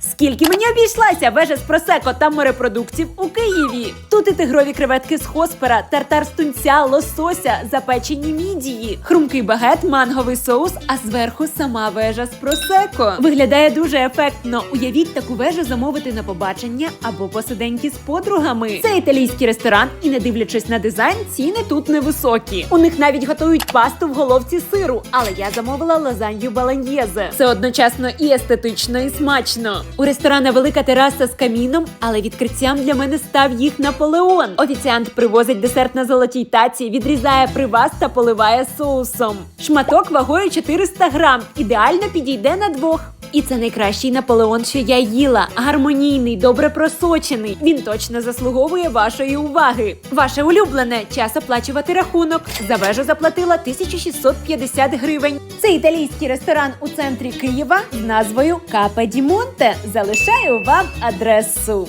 Скільки мені обійшлася вежа з просеко та морепродуктів у Києві? Тут і тигрові креветки з хоспера, тартар з лосося, запечені мідії, хрумкий багет, манговий соус, а зверху сама вежа з просеко. Виглядає дуже ефектно. Уявіть таку вежу замовити на побачення або посиденьки з подругами. Це італійський ресторан, і не дивлячись на дизайн, ціни тут невисокі. У них навіть готують пасту в головці сиру, але я замовила лазанью баланьєзе. Це одночасно і естетично, і смачно. У ресторана велика тераса з каміном, але відкриттям для мене став їх Наполеон. Офіціант привозить десерт на золотій таці, відрізає приваз та поливає соусом. Шматок вагою 400 грам. Ідеально підійде на двох. І це найкращий Наполеон, що я їла. Гармонійний, добре просочений. Він точно заслуговує вашої уваги. Ваше улюблене час оплачувати рахунок. За вежу заплатила 1650 гривень. Це італійський ресторан у центрі Києва з назвою Капа Дімонте. Залишаю вам адресу.